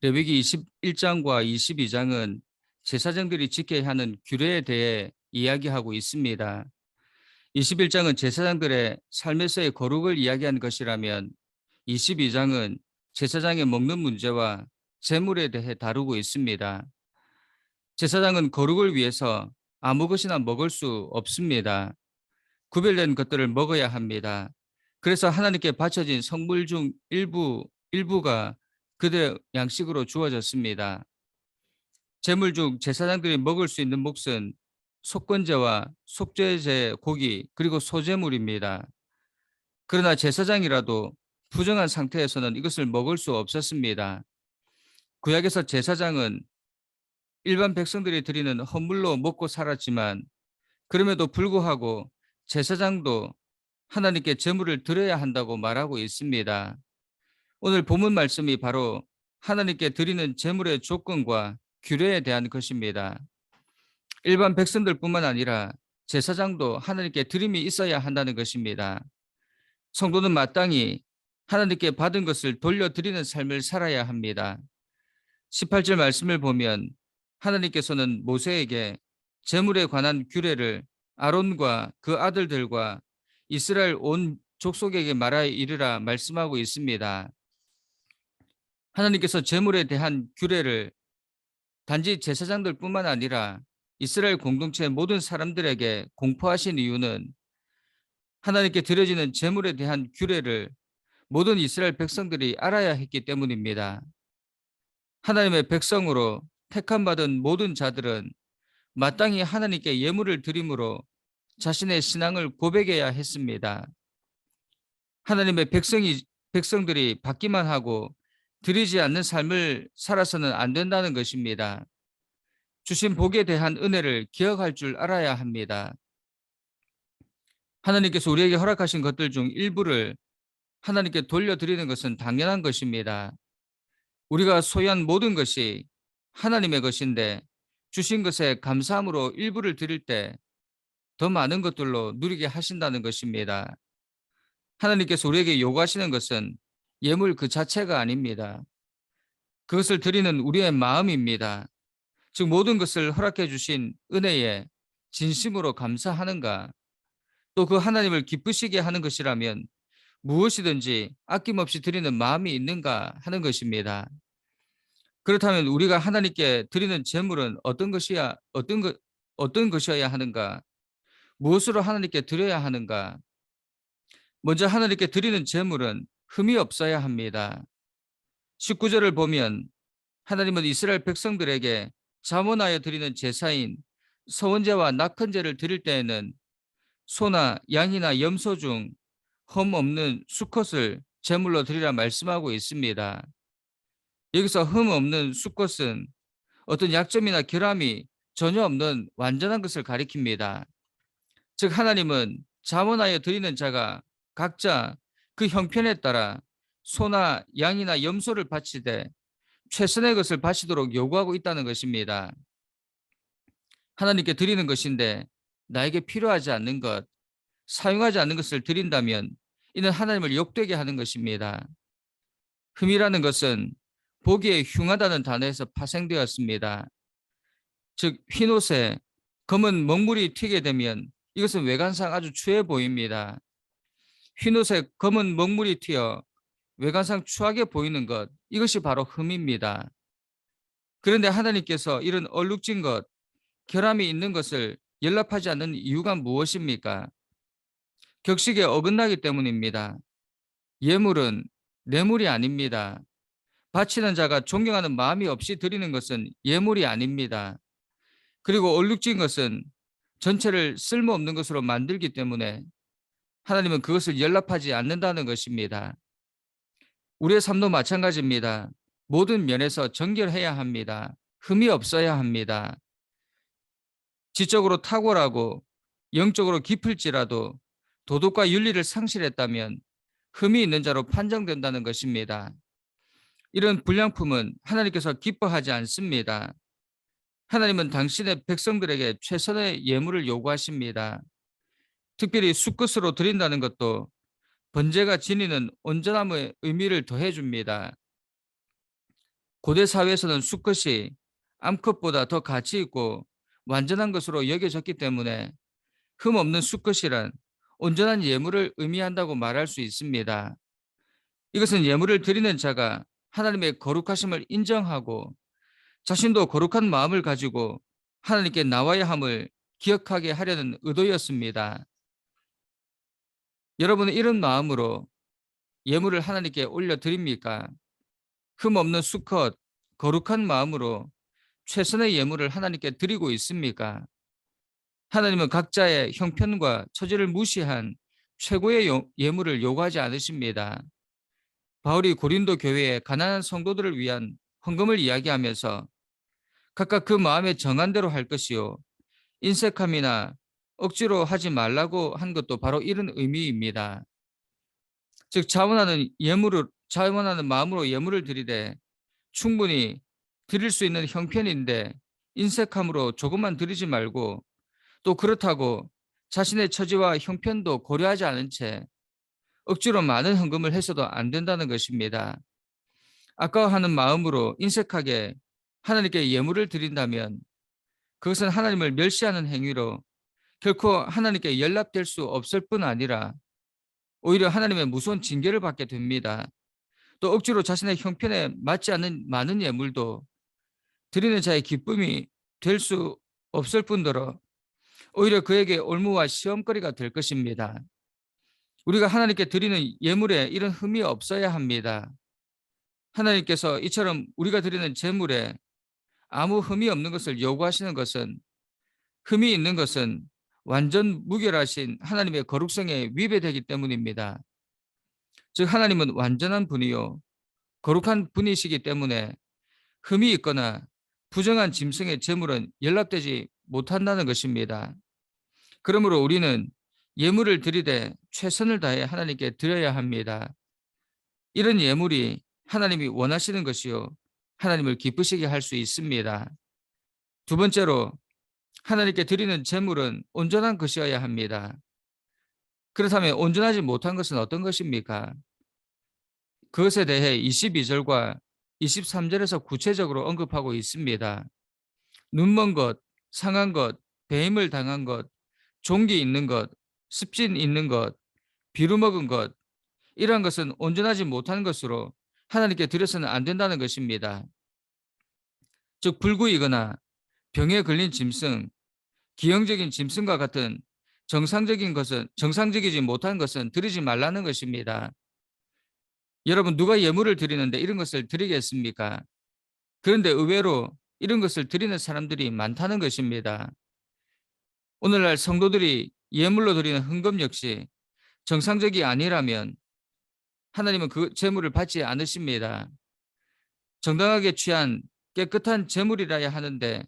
레위기 21장과 22장은 제사장들이 지켜야 하는 규례에 대해 이야기하고 있습니다. 21장은 제사장들의 삶에서의 거룩을 이야기하는 것이라면 22장은 제사장의 먹는 문제와 재물에 대해 다루고 있습니다. 제사장은 거룩을 위해서 아무 것이나 먹을 수 없습니다. 구별된 것들을 먹어야 합니다. 그래서 하나님께 바쳐진 성물 중 일부 일부가 그들의 양식으로 주어졌습니다. 제물 중 제사장들이 먹을 수 있는 몫은 속건제와 속죄제 고기 그리고 소제물입니다. 그러나 제사장이라도 부정한 상태에서는 이것을 먹을 수 없었습니다. 구약에서 제사장은 일반 백성들이 드리는 헌물로 먹고 살았지만 그럼에도 불구하고 제사장도 하나님께 제물을 드려야 한다고 말하고 있습니다. 오늘 본문 말씀이 바로 하나님께 드리는 제물의 조건과 규례에 대한 것입니다. 일반 백성들뿐만 아니라 제사장도 하나님께 드림이 있어야 한다는 것입니다. 성도는 마땅히 하나님께 받은 것을 돌려드리는 삶을 살아야 합니다. 18절 말씀을 보면 하나님께서는 모세에게 제물에 관한 규례를 아론과 그 아들들과 이스라엘 온 족속에게 말하여 이르라 말씀하고 있습니다. 하나님께서 제물에 대한 규례를 단지 제사장들뿐만 아니라 이스라엘 공동체 모든 사람들에게 공포하신 이유는 하나님께 드려지는 제물에 대한 규례를 모든 이스라엘 백성들이 알아야 했기 때문입니다. 하나님의 백성으로 택함 받은 모든 자들은 마땅히 하나님께 예물을 드림으로 자신의 신앙을 고백해야 했습니다. 하나님의 백성이 백성들이 받기만 하고 드리지 않는 삶을 살아서는 안 된다는 것입니다. 주신 복에 대한 은혜를 기억할 줄 알아야 합니다. 하나님께서 우리에게 허락하신 것들 중 일부를 하나님께 돌려드리는 것은 당연한 것입니다. 우리가 소유한 모든 것이 하나님의 것인데 주신 것에 감사함으로 일부를 드릴 때 더 많은 것들로 누리게 하신다는 것입니다. 하나님께서 우리에게 요구하시는 것은 예물 그 자체가 아닙니다. 그것을 드리는 우리의 마음입니다. 즉 모든 것을 허락해 주신 은혜에 진심으로 감사하는가 또 그 하나님을 기쁘시게 하는 것이라면 무엇이든지 아낌없이 드리는 마음이 있는가 하는 것입니다. 그렇다면 우리가 하나님께 드리는 제물은 어떤 것이야 어떤 것 어떤 것이어야 하는가? 무엇으로 하나님께 드려야 하는가? 먼저 하나님께 드리는 제물은 흠이 없어야 합니다. 19절을 보면 하나님은 이스라엘 백성들에게 자원하여 드리는 제사인 서원제와 낙헌제를 드릴 때에는 소나 양이나 염소 중 흠 없는 수컷을 제물로 드리라 말씀하고 있습니다. 여기서 흠 없는 수컷은 어떤 약점이나 결함이 전혀 없는 완전한 것을 가리킵니다. 즉 하나님은 자원하여 드리는 자가 각자 그 형편에 따라 소나 양이나 염소를 바치되 최선의 것을 바치도록 요구하고 있다는 것입니다. 하나님께 드리는 것인데 나에게 필요하지 않는 것, 사용하지 않는 것을 드린다면 이는 하나님을 욕되게 하는 것입니다. 흠이라는 것은 보기에 흉하다는 단어에서 파생되었습니다. 즉 흰옷에 검은 먹물이 튀게 되면 이것은 외관상 아주 추해 보입니다. 흰옷에 검은 먹물이 튀어 외관상 추하게 보이는 것 이것이 바로 흠입니다. 그런데 하나님께서 이런 얼룩진 것, 결함이 있는 것을 연락하지 않는 이유가 무엇입니까? 격식에 어긋나기 때문입니다. 예물은 뇌물이 아닙니다. 바치는 자가 존경하는 마음이 없이 드리는 것은 예물이 아닙니다. 그리고 얼룩진 것은 전체를 쓸모없는 것으로 만들기 때문에 하나님은 그것을 연락하지 않는다는 것입니다. 우리의 삶도 마찬가지입니다. 모든 면에서 정결해야 합니다. 흠이 없어야 합니다. 지적으로 탁월하고 영적으로 깊을지라도 도덕과 윤리를 상실했다면 흠이 있는 자로 판정된다는 것입니다. 이런 불량품은 하나님께서 기뻐하지 않습니다. 하나님은 당신의 백성들에게 최선의 예물을 요구하십니다. 특별히 수컷으로 드린다는 것도 번제가 지니는 온전함의 의미를 더해 줍니다. 고대 사회에서는 수컷이 암컷보다 더 가치 있고 완전한 것으로 여겨졌기 때문에 흠 없는 수컷이란 온전한 예물을 의미한다고 말할 수 있습니다. 이것은 예물을 드리는 자가 하나님의 거룩하심을 인정하고 자신도 거룩한 마음을 가지고 하나님께 나와야 함을 기억하게 하려는 의도였습니다. 여러분은 이런 마음으로 예물을 하나님께 올려드립니까? 흠없는 수컷, 거룩한 마음으로 최선의 예물을 하나님께 드리고 있습니까? 하나님은 각자의 형편과 처지를 무시한 최고의 예물을 요구하지 않으십니다. 바울이 고린도 교회의 가난한 성도들을 위한 헌금을 이야기하면서 각각 그 마음에 정한 대로 할 것이요 인색함이나 억지로 하지 말라고 한 것도 바로 이런 의미입니다. 즉 자원하는 예물을 자원하는 마음으로 예물을 드리되 충분히 드릴 수 있는 형편인데 인색함으로 조금만 드리지 말고 또 그렇다고 자신의 처지와 형편도 고려하지 않은 채 억지로 많은 헌금을 해서도 안 된다는 것입니다. 아까워하는 마음으로 인색하게 하나님께 예물을 드린다면 그것은 하나님을 멸시하는 행위로 결코 하나님께 연락될 수 없을 뿐 아니라 오히려 하나님의 무서운 징계를 받게 됩니다. 또 억지로 자신의 형편에 맞지 않는 많은 예물도 드리는 자의 기쁨이 될 수 없을 뿐더러 오히려 그에게 올무와 시험거리가 될 것입니다. 우리가 하나님께 드리는 예물에 이런 흠이 없어야 합니다. 하나님께서 이처럼 우리가 드리는 제물에 아무 흠이 없는 것을 요구하시는 것은 흠이 있는 것은 완전 무결하신 하나님의 거룩성에 위배되기 때문입니다. 즉 하나님은 완전한 분이요 거룩한 분이시기 때문에 흠이 있거나 부정한 짐승의 제물은 연락되지 못한다는 것입니다. 그러므로 우리는 예물을 드리되 최선을 다해 하나님께 드려야 합니다. 이런 예물이 하나님이 원하시는 것이요. 하나님을 기쁘시게 할 수 있습니다. 두 번째로 하나님께 드리는 제물은 온전한 것이어야 합니다. 그렇다면 온전하지 못한 것은 어떤 것입니까? 그것에 대해 22절과 23절에서 구체적으로 언급하고 있습니다. 눈먼 것, 상한 것, 배임을 당한 것, 종기 있는 것, 습진 있는 것, 비루 먹은 것, 이러한 것은 온전하지 못한 것으로 하나님께 드려서는 안 된다는 것입니다. 즉 불구이거나 병에 걸린 짐승, 기형적인 짐승과 같은 정상적인 것은 정상적이지 못한 것은 드리지 말라는 것입니다. 여러분 누가 예물을 드리는데 이런 것을 드리겠습니까? 그런데 의외로 이런 것을 드리는 사람들이 많다는 것입니다. 오늘날 성도들이 예물로 드리는 헌금 역시 정상적이 아니라면 하나님은 그 재물을 받지 않으십니다. 정당하게 취한 깨끗한 재물이라야 하는데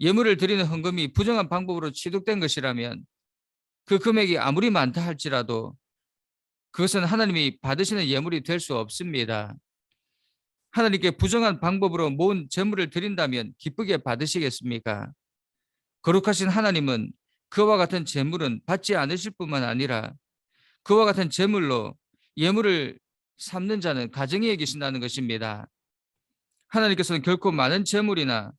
예물을 드리는 헌금이 부정한 방법으로 취득된 것이라면 그 금액이 아무리 많다 할지라도 그것은 하나님이 받으시는 예물이 될 수 없습니다. 하나님께 부정한 방법으로 모은 재물을 드린다면 기쁘게 받으시겠습니까? 거룩하신 하나님은 그와 같은 재물은 받지 않으실 뿐만 아니라 그와 같은 재물로 예물을 삼는 자는 가정에 계신다는 것입니다. 하나님께서는 결코 많은 재물이나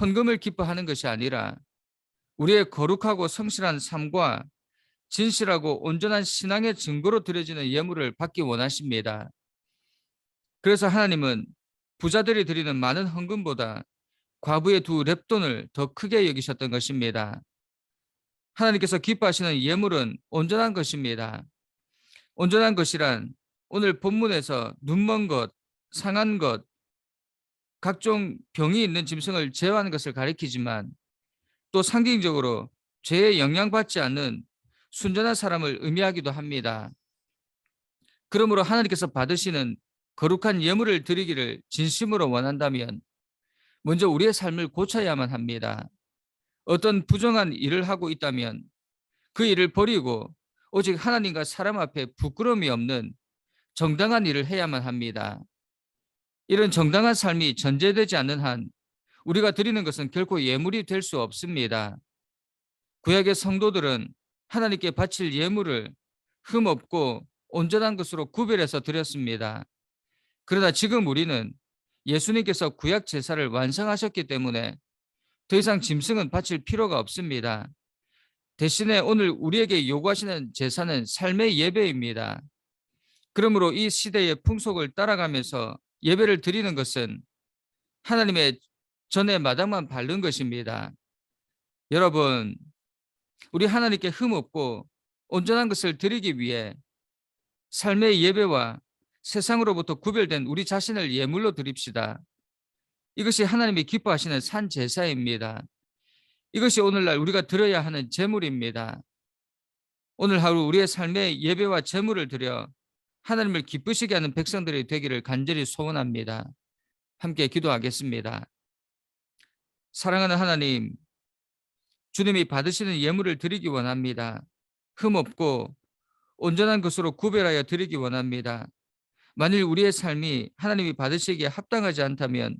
헌금을 기뻐하는 것이 아니라 우리의 거룩하고 성실한 삶과 진실하고 온전한 신앙의 증거로 드려지는 예물을 받기 원하십니다. 그래서 하나님은 부자들이 드리는 많은 헌금보다 과부의 두 랩돈을 더 크게 여기셨던 것입니다. 하나님께서 기뻐하시는 예물은 온전한 것입니다. 온전한 것이란 오늘 본문에서 눈먼 것, 상한 것, 각종 병이 있는 짐승을 제어하는 것을 가리키지만 또 상징적으로 죄에 영향받지 않는 순전한 사람을 의미하기도 합니다. 그러므로 하나님께서 받으시는 거룩한 예물을 드리기를 진심으로 원한다면 먼저 우리의 삶을 고쳐야만 합니다. 어떤 부정한 일을 하고 있다면 그 일을 버리고 오직 하나님과 사람 앞에 부끄러움이 없는 정당한 일을 해야만 합니다. 이런 정당한 삶이 전제되지 않는 한 우리가 드리는 것은 결코 예물이 될 수 없습니다. 구약의 성도들은 하나님께 바칠 예물을 흠없고 온전한 것으로 구별해서 드렸습니다. 그러나 지금 우리는 예수님께서 구약 제사를 완성하셨기 때문에 더 이상 짐승은 바칠 필요가 없습니다. 대신에 오늘 우리에게 요구하시는 제사는 삶의 예배입니다. 그러므로 이 시대의 풍속을 따라가면서 예배를 드리는 것은 하나님의 전에 마당만 밟는 것입니다. 여러분, 우리 하나님께 흠없고 온전한 것을 드리기 위해 삶의 예배와 세상으로부터 구별된 우리 자신을 예물로 드립시다. 이것이 하나님이 기뻐하시는 산 제사입니다. 이것이 오늘날 우리가 드려야 하는 제물입니다. 오늘 하루 우리의 삶의 예배와 제물을 드려 하나님을 기쁘시게 하는 백성들이 되기를 간절히 소원합니다. 함께 기도하겠습니다. 사랑하는 하나님, 주님이 받으시는 예물을 드리기 원합니다. 흠없고 온전한 것으로 구별하여 드리기 원합니다. 만일 우리의 삶이 하나님이 받으시기에 합당하지 않다면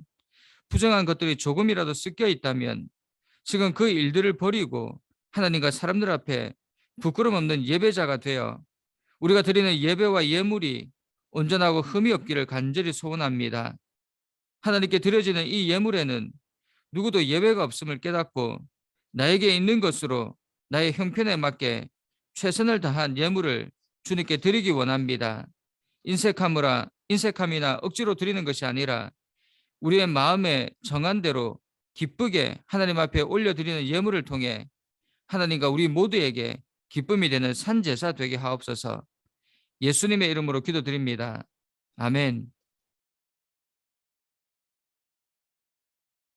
부정한 것들이 조금이라도 섞여 있다면 지금 그 일들을 버리고 하나님과 사람들 앞에 부끄럼 없는 예배자가 되어 우리가 드리는 예배와 예물이 온전하고 흠이 없기를 간절히 소원합니다. 하나님께 드려지는 이 예물에는 누구도 예외가 없음을 깨닫고 나에게 있는 것으로 나의 형편에 맞게 최선을 다한 예물을 주님께 드리기 원합니다. 인색함이라 인색함이나 억지로 드리는 것이 아니라 우리의 마음에 정한 대로 기쁘게 하나님 앞에 올려드리는 예물을 통해 하나님과 우리 모두에게 기쁨이 되는 산제사 되게 하옵소서 예수님의 이름으로 기도드립니다. 아멘.